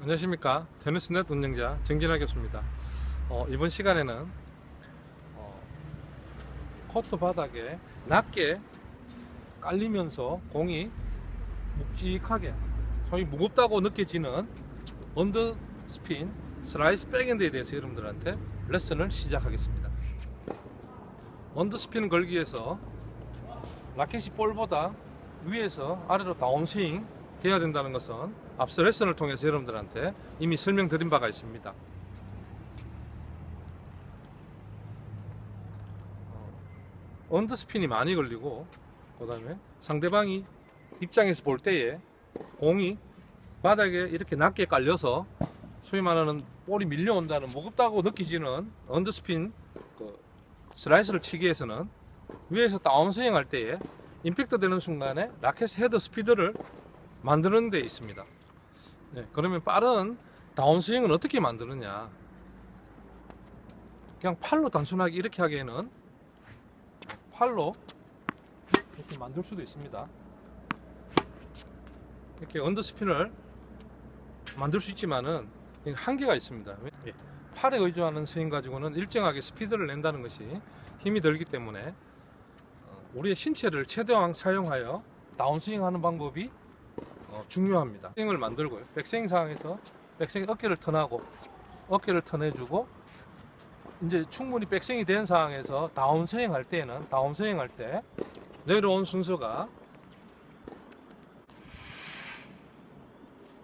안녕하십니까. 테니스넷 운영자 정진하 교수입니다. 어, 이번 시간에는 어, 코트 바닥에 낮게 깔리면서 공이 묵직하게 소위 무겁다고 느껴지는 언더 스핀 슬라이스 백핸드에 대해서 여러분들한테 레슨을 시작하겠습니다 언더 스핀을 걸기 위해서 라켓이 볼보다 위에서 아래로 다운스윙 돼야 된다는 것은 앞서 레슨을 통해서 여러분들한테 이미 설명드린 바가 있습니다. 어, 언더 스핀이 많이 걸리고 그 다음에 상대방이 입장에서 볼 때에 공이 바닥에 이렇게 낮게 깔려서 소위 말하는 볼이 밀려온다는 무겁다고 느끼지는 언더 스핀 그 슬라이스를 치기 위해서는 위에서 다운스윙 할 때에 임팩트 되는 순간에 라켓 헤드 스피드를 만드는 데 있습니다. 네, 그러면 빠른 다운스윙은 어떻게 만드느냐? 그냥 팔로 단순하게 이렇게 하기에는 팔로 이렇게 만들 수도 있습니다. 이렇게 언더스핀을 만들 수 있지만은 한계가 있습니다. 예, 팔에 의존하는 스윙 가지고는 일정하게 스피드를 낸다는 것이 힘이 들기 때문에 어, 우리의 신체를 최대한 사용하여 다운스윙 하는 방법이 어, 중요합니다. 스윙을 만들고요. 백스윙 상황에서 백스윙 어깨를 턴하고 어깨를 턴해주고 이제 충분히 백스윙이 된 상황에서 다운스윙 할 때는 다운스윙 할 때 내려온 순서가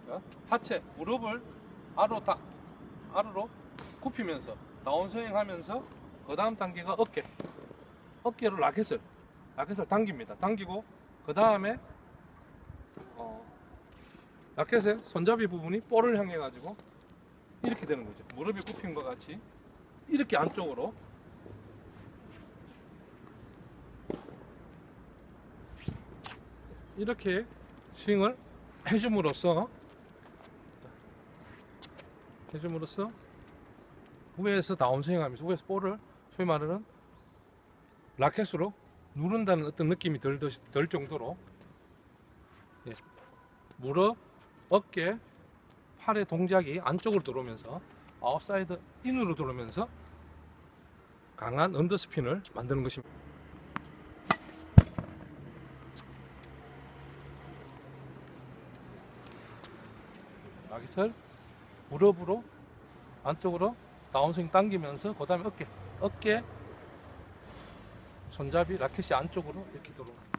자, 하체 무릎을 아래로 딱 아래로 굽히면서 다운 스윙 하면서 그 다음 단계가 어깨 어깨로 라켓을 라켓을 당깁니다. 당기고 그 다음에 어, 라켓의 손잡이 부분이 볼을 향해 가지고 이렇게 되는 거죠. 무릎이 굽힌 것 같이 이렇게 안쪽으로 이렇게 스윙을 해줌으로써 해줌으로써 위에서 다운스윙하면서 위에서 볼을 소위 말하는 라켓으로 누른다는 어떤 느낌이 들, 들 정도로 예, 무릎, 어깨, 팔의 동작이 안쪽으로 들어오면서 아웃사이드 인으로 들어오면서 강한 언더스핀을 만드는 것입니다. 라깃을 무릎으로 안쪽으로 다운스윙 당기면서 그 다음에 어깨, 어깨, 손잡이 라켓이 안쪽으로 이렇게 들어옵니다.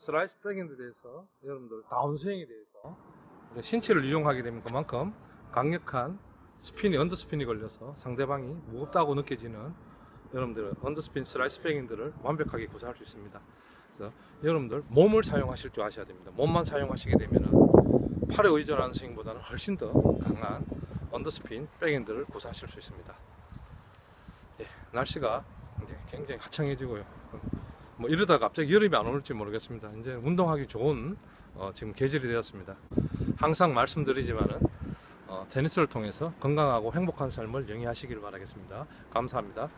슬라이스 백핸드에 대해서 여러분들 다운스윙에 대해서 신체를 이용하게 되면 그만큼 강력한 스핀이 언더스핀이 걸려서 상대방이 무겁다고 느껴지는 여러분들 언더스핀 슬라이스 백핸드를 완벽하게 구사할 수 있습니다. 그래서 여러분들 몸을 사용하실 줄 아셔야 됩니다. 몸만 사용하시게 되면은 팔에 의존하는 스윙보다는 훨씬 더 강한 언더스핀 백핸드를 구사하실 수 있습니다. 예, 날씨가 굉장히 화창해지고요. 뭐 이러다 갑자기 여름이 안 올지 모르겠습니다. 이제 운동하기 좋은 어, 지금 계절이 되었습니다. 항상 말씀드리지만은 어, 테니스를 통해서 건강하고 행복한 삶을 영위하시길 바라겠습니다. 감사합니다.